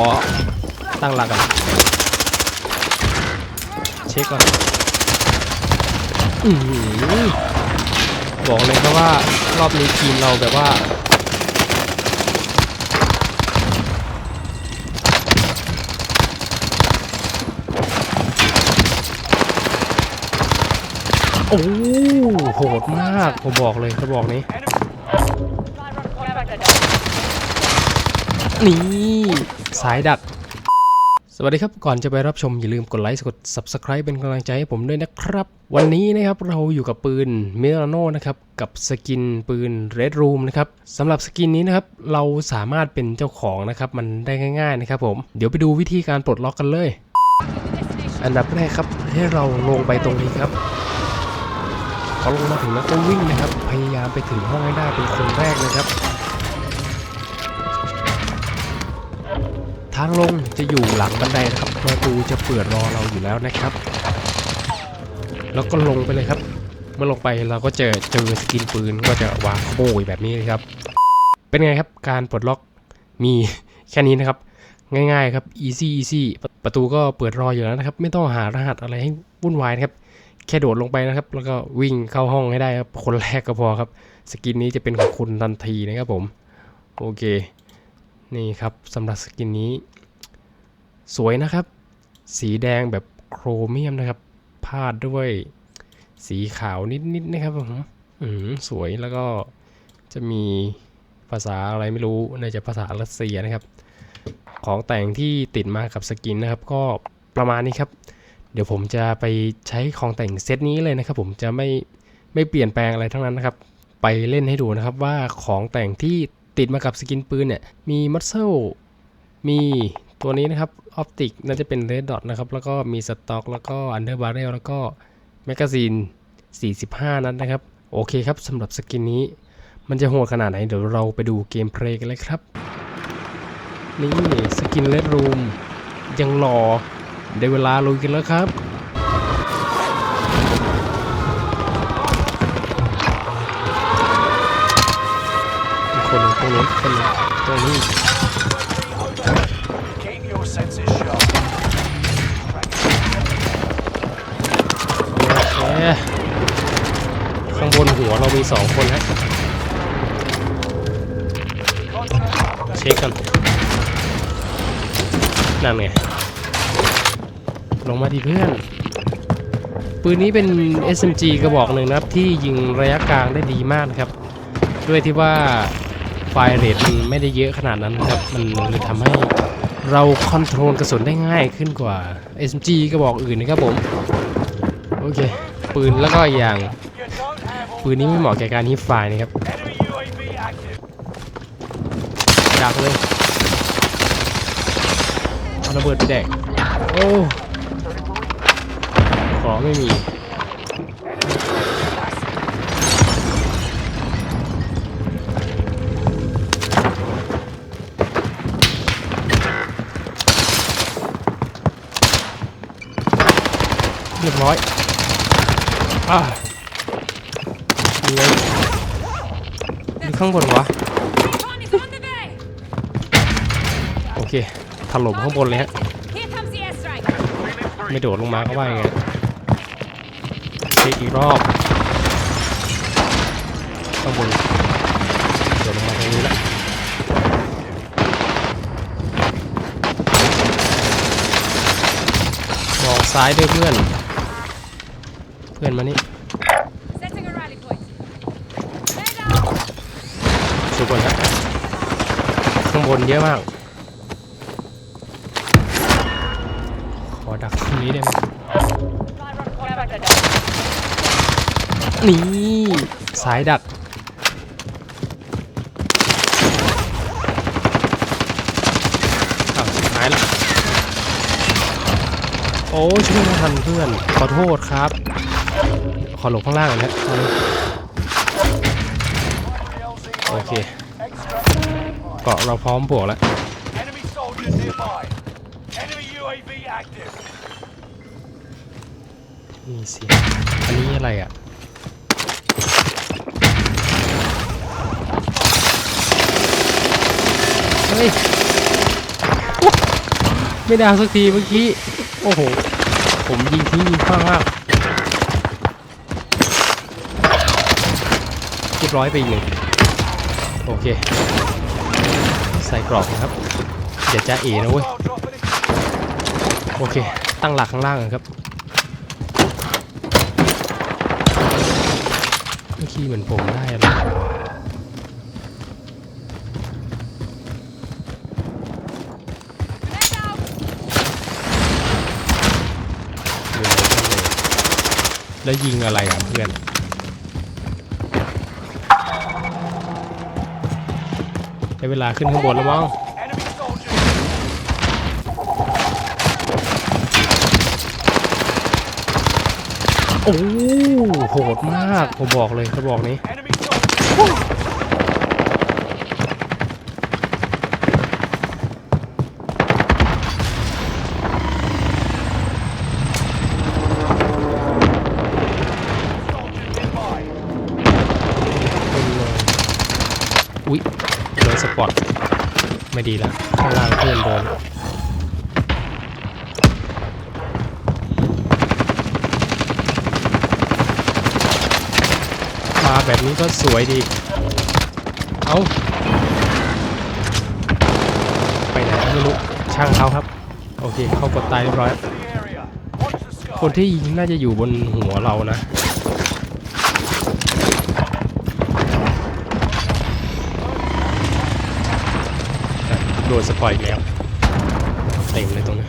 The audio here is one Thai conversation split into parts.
อตั้งหลักกันเช็คก่อนอบอกเลยครับว่ารอบนี้ทีมเราแบบว่าโอ้โหดมาก ผมบอกเลยจะบอกนี้ นี่สายดัก สวัสดีครับ ก่อนจะไปรับชมอย่าลืมกดไลค์กด Subscribe เป็นกำลังใจให้ผมด้วยนะครับ วันนี้นะครับเราอยู่กับปืนเมลาโนนะครับกับสกินปืน Red Room นะครับสำหรับสกินนี้นะครับเราสามารถเป็นเจ้าของนะครับมันได้ง่ายๆนะครับผมเดี๋ยวไปดูวิธีการปลดล็อกกันเลย อันดับแรกครับให้เราลงไปตรงนี้ครับพอลงมาถึงแล้วก็วิ่งนะครับ พยายามไปถึงห้องให้ได้เป็นคนแรกนะครับ ทางลงจะอยู่หลังบันไดนะครับ ประตูจะเปิดรอเราอยู่แล้วนะครับ แล้วก็ลงไปเลยครับ เมื่อลงไปเราก็เจอเจอสกินปืนก็จะวางโบยแบบนี้เลยครับ เป็นไงครับการปลดล็อกมีแค่นี้นะครับ ง่ายๆครับ easy easy ประตูก็เปิดรออยู่แล้วนะครับ ไม่ต้องหารหัสอะไรให้วุ่นวายนะครับ แค่โดดลงไปนะครับ แล้วก็วิ่งเข้าห้องให้ได้ครับ คนแรกก็พอครับ สกินนี้จะเป็นของคุณทันทีนะครับผม โอเค นี่ครับสำหรับสกินนี้ สวยนะครับ สีแดงแบบโครเมียมนะครับพาดด้วยสีขาวนิดๆนะครับผมอืมสวยแล้วก็จะมีภาษาอะไรไม่รู้น่าจะภาษารัสเซียนะครับ ของแต่งที่ติดมากับสกินนะครับ ก็ประมาณนี้ครับ เดี๋ยวผมจะไปใช้ของแต่งเซตนี้เลยนะครับ ผมจะไม่ไม่เปลี่ยนแปลงอะไรทั้งนั้นนะครับ ไปเล่นให้ดูนะครับว่าของแต่งที่ ติดมากับสกินปืนเนี่ย มีมัสเซลมีตัวนี้นะครับออปติกน่าจะเป็นเรดดอทนะครับ แล้วก็มีสต็อก แล้วก็อันเดอร์บาร์เรลแล้วก็แมกกาซีน 45 นัดนะครับ โอเคครับสำหรับสกินนี้ มันจะโหดขนาดไหน เดี๋ยวเราไปดูเกมเพลย์กันเลยครับ นี่สกินเลดรูมยังหล่อได้เวลาลุยกันแล้วครับ อีกคนหนึ่งตรงนู้นตรงนี้โอเคข้างบนหัวเรามีสองคนฮะเช็คกันนั่นไงลงมาดีเพื่อน ปืนนี้เป็น SMG กระบอกหนึ่งนะครับ ที่ยิงระยะกลางได้ดีมากนะครับ ด้วยที่ว่า ฟเรทมันไม่ได้เยอะขนาดนั้นครับ มันเลยทำให้เราคอนโทรลกระสุนได้ง่ายขึ้นกว่า SMG กระบอกอื่นนะครับผม โอเค ปืนแล้วก็อย่าง ปืนนี้ไม่เหมาะแก่การฮิปไฟนะครับดักเลยเอาระเบิดไปแดก โอ้ ของไม่มี รียบร้อยอ่ามีไงมีข้างบนวะ โอเค ถล่มข้างบนเลยฮะ ไม่โดดลงมาก็ว่าอย่างไงเช็คอีกรอบข้างบนโดดลงมาตรงนี้ละมองซ้ายด้วยเพื่อน พื่อนมานี่ Setting a rally point. Head out! สุกคนครับข้างบนเยอะมาก ขอดักตรงนี้ได้ไหมนี่สายดักอ้าวสุดท้ายละโอ้ช่วยไม่ทันเพื่อน ขอโทษครับ ขอหลบข้างล่างหน่อยนะตอนนี้โอเคเกาะเราพร้อมบวกแล้ว Enemy soldiers nearby. Enemy UAV active. มีเสียงอันนี้อะไรอะเฮ้ยโอ้ไม่ได้สักทีเมื่อกี้ โอ้โห ผมยิงทิ้งยิงขว้างมาก เรียบร้อยไปอีกหนึ่งโอเค ใส่กรอบนะครับอย่าจ้าเอนะเว้ย โอเค ตั้งหลักข้างล่างก่อนครับ เมื่อกี้เหมือนผมได้อะไร Grenade out! อยู่ไหนกันเลยแล้วยิงอะไรอะเพื่อน เวลาขึ้นข้างบนแล้วมั้งโอ้โหดมาก ผมบอกเลยเขาบอกนี้อุ๊ย สปอตไม่ดีแล้วข้างล่างเพื่อนโดนมาแบบนี้ก็สวยดี เอาไปไหนไม่รู้ ช่างเขาครับ โอเค เขากดตายเรียบร้อย คนที่ยิงน่าจะอยู่บนหัวเรานะ โดนสปอยอีกแล้วเต็มเลยตรงนี้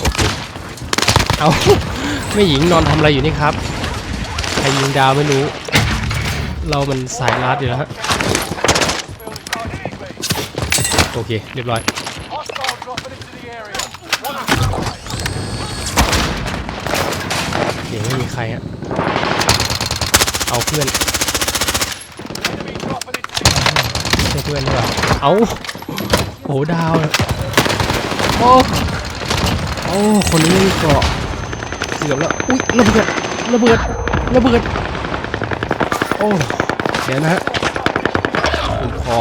โอเคเอาไม่หญิงนอนทำอะไรอยู่นี่ครับใครยิงดาวไม่รู้ เรามันสายลัดอยู่แล้วฮะโอเค เรียบร้อย Hostile dropping into the area. Watch the sky. เสียงไม่มีใครฮะเอาเพื่อน เชื่อเพื่อนดีกว่าเอาโอ้ดาวเลยโอ้โอ้คนนี้ไม่มีเกราะเกือบแล้วอุ้ยระเบิดระเบิดระเบิดโอ้เดี๋ยวนะฮะผมขอ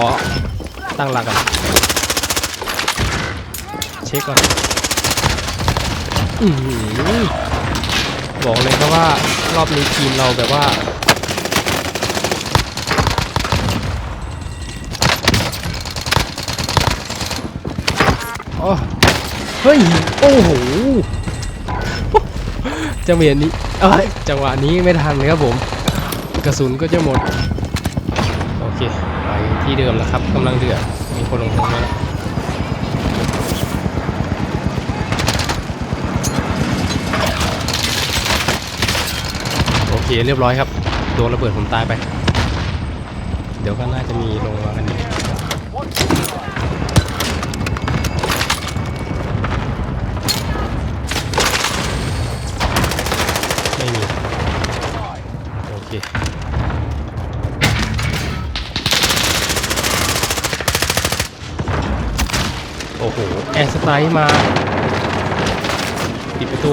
ตั้งหลักก่อนเช็คก่อนอือหือบอกเลยครับว่ารอบนี้ทีมเราแบบว่า โอ้เฮ้ย โอ้โหจังหวะนี้เอ้ยจังหวะนี้ไม่ทันเลยครับผม กระสุนก็จะหมด โอเค ไปที่เดิมแล้วครับกำลังเดือด มีคนลงทุนแล้วโอเค เรียบร้อยครับ โดนระเบิดผมตายไป เดี๋ยวก็น่าจะมีลงมากันอีก ร์สไตล์มาปิดประตู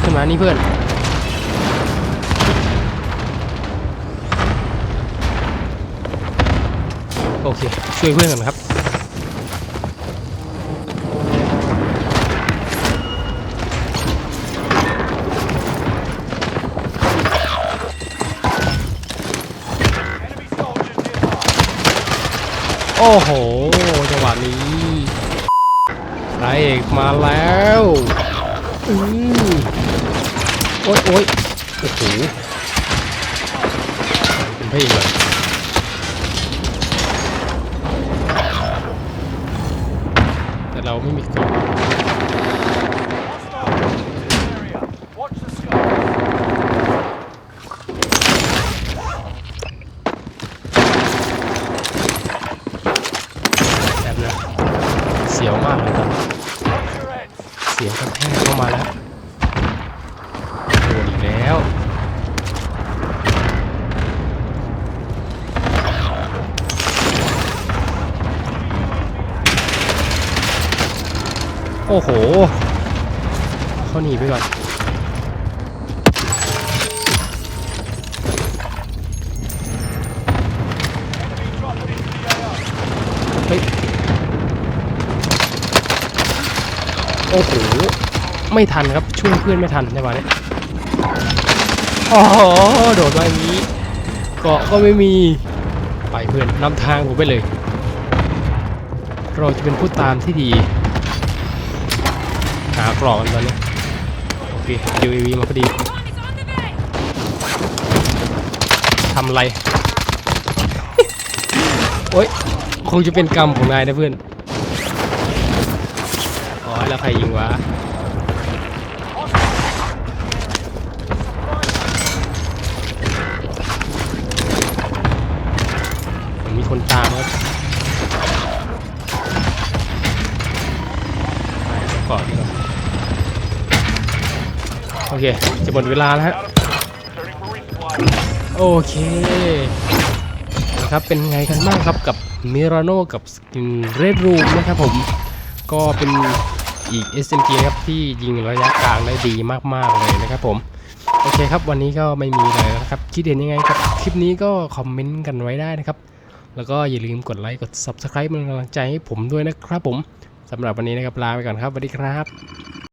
ขึ้นมานี่เพื่อนโอเค ช่วยเพื่อนกันครับ อ้โห จังหวะนี้นายเอกมาแล้วอือโอ๊ยโอ๊ยโอ้โหเป็นพระเอกเลยแต่เราไม่มีกล่อง Hostile dropping into the area. Watch the sky. แบบนะเสียวมากเลยตอนนี้ Watch your heads. เสียงกระแทกเข้ามาแล้วโดนอีกแล้วโอ้โหเขาหนีไปก่อน อ้โห ไม่ทันครับ ช่วยเพื่อนไม่ทันในวันนี้โอ้โหโดดมาอย่างนี้ เกาะก็ไม่มี ไปเพื่อนนำทางผมไปเลย เราจะเป็นผู้ตามที่ดี หากรอกกันตอนนี้ โอเค UAV มาพอดีทำอะไร โอ๊ย คงจะเป็นกรรมของนายนะเพื่อน ใครยิงวะมีคนตามครับไปก่อนดีกว่าโอเค จะหมดเวลาแล้วฮะโอเคนะครับเป็นไงกันบ้างครับกับมิราโนกับสกินเรดรูมนะครับผมก็เป็น อีก SMG นะครับที่ยิงระยะกลางได้ดีมากๆเลยนะครับผมโอเคครับวันนี้ก็ไม่มีอะไรแล้วนะครับคิดเห็นยังไงกับคลิปนี้ก็คอมเมนต์กันไว้ได้นะครับ แล้วก็อย่าลืมกดไลค์กด Subscribe เป็นกำลังใจให้ผมด้วยนะครับผมสำหรับวันนี้นะครับลาไปก่อนครับสวัสดีครับ